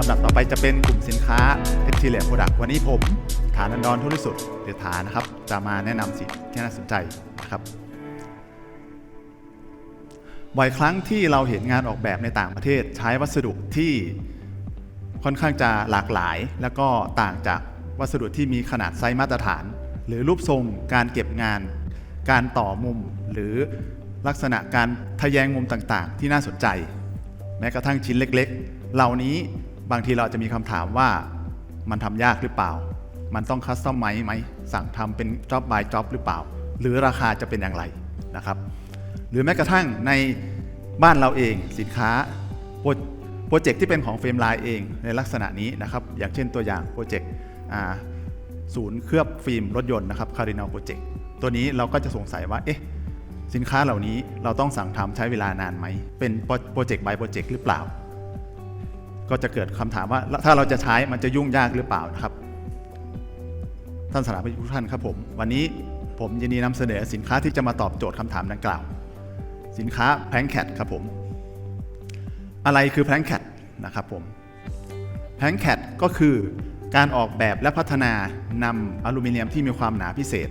ลำดับต่อไปจะเป็นกลุ่มสินค้า e t i l i a Product วันนี้ผมฐานันดรทุลิสุทธิ์หรือฐานนะครับ จะมาแนะนำสิ่งที่น่าสนใจนะครับบ่อยครั้งที่เราเห็นงานออกแบบในต่างประเทศใช้วัสดุที่ค่อนข้างจะหลากหลาย แล้วก็ต่างจากวัสดุที่มีขนาดไซส์มาตรฐาน หรือรูปทรงการเก็บงาน การต่อมุม หรือลักษณะการทะแยงมุมต่างๆ ที่น่าสนใจ แม้กระทั่งชิ้นเล็กๆ เหล่านี้ บางทีเราจะมีคำถามว่ามันทำยากหรือเปล่า มันต้องคัสตอมไมไหม สั่งทำเป็น job by job หรือเปล่า หรือราคาจะเป็นอย่างไรนะครับ หรือแม้กระทั่งในบ้านเราเองสินค้าโปรเจกต์ที่เป็นของเฟรมไลน์เองในลักษณะนี้นะครับ อย่างเช่นตัวอย่างโปรเจกต์ศูนย์เคลือบฟิล์มรถยนต์นะครับคารินอลโปรเจกต์ตัวนี้เราก็จะสงสัยว่าเอ๊ะสินค้าเหล่านี้เราต้องสั่งทำใช้เวลานานไหม เป็นโปรเจกต์ by โปรเจกต์หรือเปล่า ก็จะเกิดคำถามว่าถ้าเราจะใช้มันจะยุ่งยากหรือเปล่านะครับ ท่านสถาปนิกทุกท่านครับผม วันนี้ผมยินดีนำเสนอสินค้าที่จะมาตอบโจทย์คำถามดังกล่าว สินค้าแพงแคทครับผม อะไรคือแพงแคทนะครับผมแพงแคทก็คือการออกแบบและพัฒนานำอลูมิเนียมที่มีความหนาพิเศษ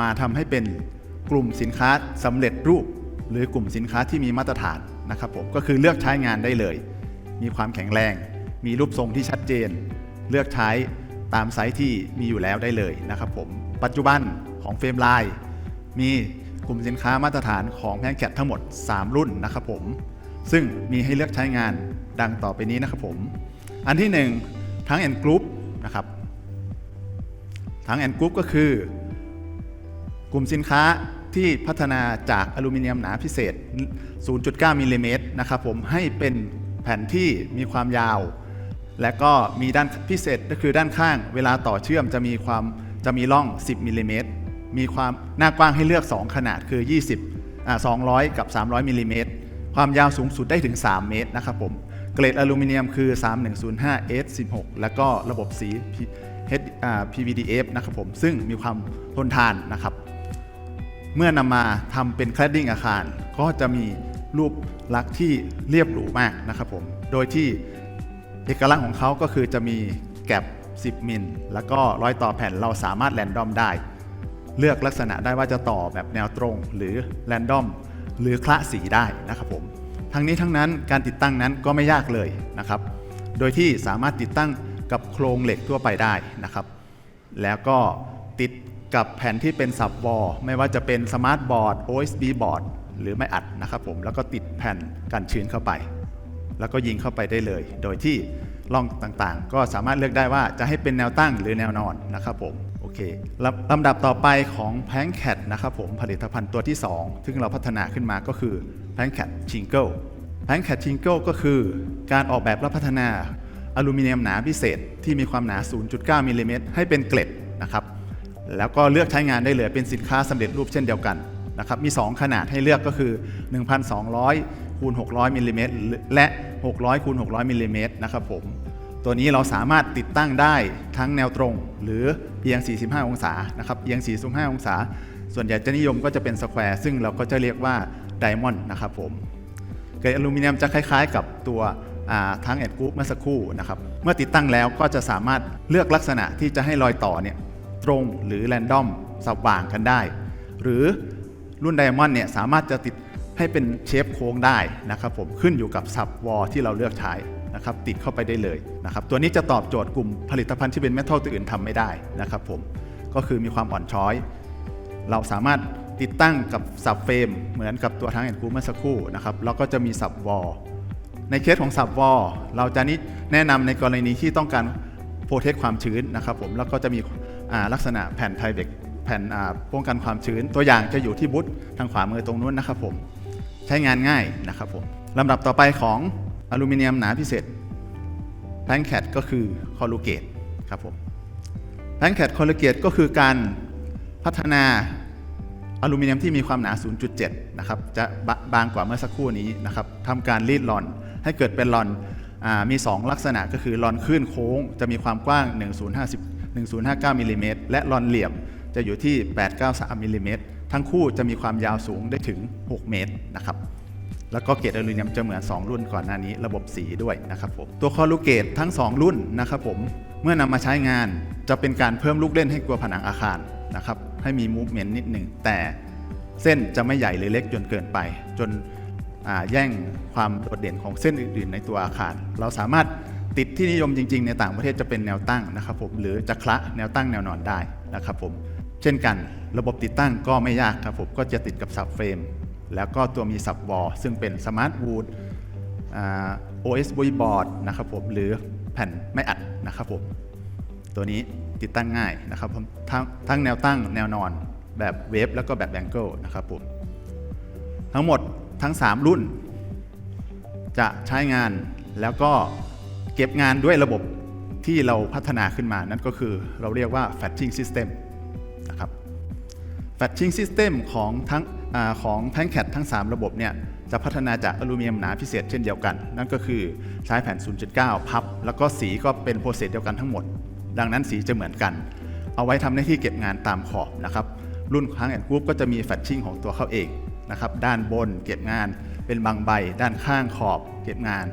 มาทำให้เป็นกลุ่มสินค้าสำเร็จรูป หรือกลุ่มสินค้าที่มีมาตรฐานนะครับผมก็คือเลือกใช้งานได้เลย มีความแข็งแรง มีรูปทรงที่ชัดเจน เลือกใช้ตามไซส์ที่มีอยู่แล้วได้เลยนะครับผม ปัจจุบันของเฟรมไลน์มีกลุ่มสินค้ามาตรฐานของแพนแคททั้งหมด 3 รุ่นนะครับผม ซึ่งมีให้เลือกใช้งานดังต่อไปนี้นะครับผม อันที่ 1 ทั้งแอนกรุ๊ปนะครับ ทั้งแอนกรุ๊ปก็คือกลุ่มสินค้าที่พัฒนาจากอลูมิเนียมหนาพิเศษ 0.9มิลลิเมตรนะครับผมให้เป็น แผ่นที่มีความยาว และก็มีด้านพิเศษก็คือด้านข้าง เวลาต่อเชื่อมจะมีความจะมีร่อง 10มิลลิเมตรมีความหน้ากว้างให้เลือก 2 ขนาดคือ 20อ่า200 กับ 300มิลลิเมตรความยาวสูงสุดได้ถึง 3 เมตรนะครับผมเกรดอลูมิเนียมคือ 3105 S16 แล้วก็ระบบสี PVDF นะครับผมซึ่งมีความทนทานนะครับ เมื่อนำมาทำเป็น cladding อาคารก็จะมี รูปลักษณ์ที่เรียบหรูมากนะครับผม โดยที่เอกลักษณ์ของเขาก็คือจะมีแกลบ10 มิล แล้วก็รอยต่อแผ่นเราสามารถแรนดอมได้ เลือกลักษณะได้ว่าจะต่อแบบแนวตรงหรือแรนดอมหรือคละสีได้นะครับผม ทั้งนี้ทั้งนั้นการติดตั้งนั้นก็ไม่ยากเลยนะครับ โดยที่สามารถติดตั้งกับโครงเหล็กทั่วไปได้นะครับ แล้วก็ติดกับแผ่นที่เป็นสับวอลไม่ว่าจะเป็นสมาร์ทบอร์ด OSB บอร์ด หรือไม่อัดนะครับผมแล้วก็ติดแผ่นกันชื้นเข้าไป แล้วก็ยิงเข้าไปได้เลย โดยที่ร่องต่างๆ ก็สามารถเลือกได้ว่าจะให้เป็นแนวตั้งหรือแนวนอนนะครับผมโอเคลำดับต่อไปของแพงแคทนะครับผมผลิตภัณฑ์ตัวที่ 2 ซึ่งเราพัฒนาขึ้นมาก็คือแพงแคทชิงเกิลแพงแคทชิงเกิลก็คือการออกแบบและพัฒนาอลูมิเนียมหนาพิเศษที่มีความหนา 0.9มิลลิเมตรให้เป็นเกล็ดนะครับแล้วก็เลือกใช้งานได้เลยเป็นสินค้าสำเร็จรูปเช่นเดียวกัน นะครับมี 2 ขนาดให้เลือกก็คือ 1,200คูณ600มิลลิเมตรและ 600คูณ600มิลลิเมตรนะครับผมตัวนี้เราสามารถติดตั้งได้ทั้งแนวตรง หรือเอียง 45 องศานะครับเอียง 45 องศา ส่วนใหญ่จะนิยมก็จะเป็นสแควร์ซึ่งเราก็จะเรียกว่าไดมอนด์นะครับผมเกรดอลูมิเนียมจะคล้ายๆ กับตัวทั้งแอดกรุ๊ปเมื่อสักครู่นะครับเมื่อติดตั้งแล้วก็จะสามารถเลือกลักษณะที่จะให้รอยต่อเนี่ยตรงหรือแรนดอมสว่างกันได้ หรือ รุ่นไดมอนด์เนี่ยสามารถจะติดให้เป็นเชฟโค้งได้นะครับผมขึ้นอยู่กับสับวอลที่เราเลือกใช้นะครับติดเข้าไปได้เลยนะครับตัวนี้จะตอบโจทย์กลุ่มผลิตภัณฑ์ที่เป็นเมทัลตัวอื่นทำไม่ได้นะครับผมก็คือมีความอ่อนช้อย เราสามารถติดตั้งกับสับเฟรมเหมือนกับตัวทั้งแอนคูเมื่อสักครู่นะครับแล้วก็จะมีสับวอลในเคสของสับวอลเราจะนิแนะนำในกรณีที่ต้องการโปรเทคความชื้นนะครับผมแล้วก็จะมีลักษณะแผ่นไทเบก แผ่นป้องกันความชื้น ตัวอย่างจะอยู่ที่บุตทางขวามือตรงนู้นนะครับผม ใช้งานง่ายนะครับผมลำดับต่อไปของอลูมิเนียมหนาพิเศษแพงแคทก็คือคอลูเกตครับผมแพนแคทคอลลเกตก็คือการพัฒนาอลูมิเนียมที่มีความหนา 0.7 นะครับ จะบบางกว่าเมื่อสักครู่นี้นะครับทำการรีดลอนให้เกิดเป็นลอนอมี 2 ลักษณะก็คือลอนขึ้นโค้ง จะมีความกว้าง 1050 1059มิลลิเมตรและลอนเหลี่ยม จะอยู่ที่ 893มิลลิเมตรทั้งคู่จะมีความยาวสูงได้ถึง 6 เมตรนะครับแล้วก็เกรดอลูมิเนียมจะเหมือน 2 รุ่นก่อนหน้านี้ระบบสีด้วยนะครับผมตัวคอลูเกตทั้ง 2 รุ่นนะครับผมเมื่อนำมาใช้งานจะเป็นการเพิ่มลูกเล่นให้ตัวผนังอาคารนะครับให้มีมูฟเมนต์นิดหนึ่งแต่เส้นจะไม่ใหญ่หรือเล็กจนเกินไป จนแย่งความโดดเด่นของเส้นอื่นๆ ในตัวอาคาร เราสามารถติดที่นิยมจริง ๆ ในต่างประเทศจะเป็นแนวตั้งนะครับผมหรือจะคละแนวตั้งแนวนอนได้นะครับผม เช่นกันระบบติดตั้งก็ไม่ยากครับผมก็จะติดกับสับเฟรมแล้วก็ตัวมีสับวอลซึ่งเป็นสมาร์ทวูด OS b o y board นะครับผมหรือแผ่นไม่อัดนะครับผมตัวนี้ติดตั้งง่ายนะครับผมทั้งทั้งแนวตั้งแนวนอนแบบเวฟแล้วก็แบบแองเกิลนะครับผมทั้งหมดทั้ง 3 รุ่น จะใช้งานแล้วก็เก็บงานด้วยระบบที่เราพัฒนาขึ้นมานั่นก็คือเราเรียกว่า Fetching System Fetching System ของทั้งอของแท่งแคททั้ง 3 ระบบเนี่ยจะพัฒนาจากอลูมิเนียมหนาพิเศษเช่นเดียวกัน นั่นก็คือใช้แผ่น 0.9 พับ แล้วก็สีก็เป็นโปรเซสเดียวกันทั้งหมด ดังนั้นสีจะเหมือนกัน เอาไว้ทำหน้าที่เก็บงานตามขอบนะครับรุ่นค้างแอนกรุ๊ปก็จะมีแฟชชิ่งของตัวเขาเองนะครับด้านบนเก็บงานเป็นบางใบ ด้านข้างขอบเก็บงาน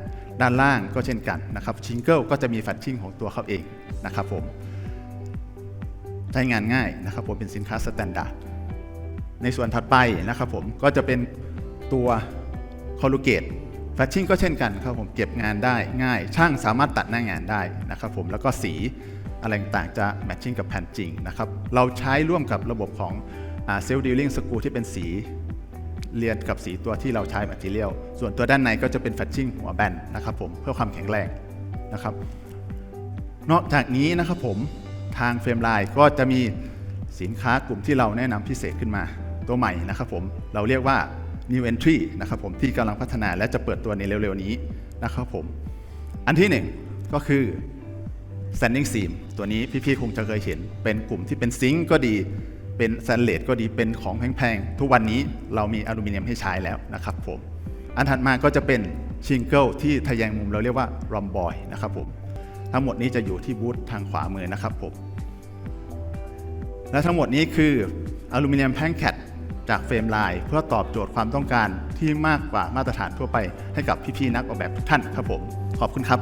ด้านล่างก็เช่นกันนะครับชิงเกิลก็จะมีแฟชชิ่งของตัวเขาเองนะครับผมใช้งานง่ายนะครับผมเป็นสินค้าสแตนดาร์ด ในส่วนถัดไปนะครับผมก็จะเป็นตัวคอลูเกตแฟชชิ่งก็เช่นกันครับผมเก็บงานได้ง่าย ช่างสามารถตัดหน้างานได้นะครับผมแล้วก็สีอะไรต่างจะแมทชิ่งกับแผ่นจริงนะครับเราใช้ร่วมกับระบบของเซลล์ดีลิงสกูที่เป็นสีเรียนกับสีตัวที่เราใช้แมทเทียลส่วนตัวด้านในก็จะเป็นแฟชชิ่งหัวแบนนะครับผมเพื่อความแข็งแรงนะครับ นอกจากนี้นะครับผมทางเฟรมไลน์ก็จะมีสินค้ากลุ่มที่เราแนะนำพิเศษขึ้นมา ตัวใหม่นะครับผมเราเรียกว่า new entry นะครับผมที่กำลังพัฒนาและจะเปิดตัวในเร็วๆนี้นะครับผมอันที่หนึ่งก็คือ standing seam ตัวนี้พี่ๆคงจะเคยเห็น เป็นกลุ่มที่เป็นซิงก์ก็ดีเป็นแซนเลตก็ดีเป็นของแพงๆ ทุกวันนี้เรามีอลูมิเนียมให้ใช้แล้วนะครับผมอันถัดมาก็จะเป็นชิงเกิลที่ทะแยงมุมเราเรียกว่ารอมบอยนะครับผมทั้งหมดนี้จะอยู่ที่บูธทางขวามือนะครับผมและทั้งหมดนี้คืออลูมิเนียมแพงแคท จากเฟรมไลน์เพื่อตอบโจทย์ความต้องการที่มากกว่ามาตรฐานทั่วไปให้กับพี่ๆนักออกแบบทุกท่านครับผม ขอบคุณครับ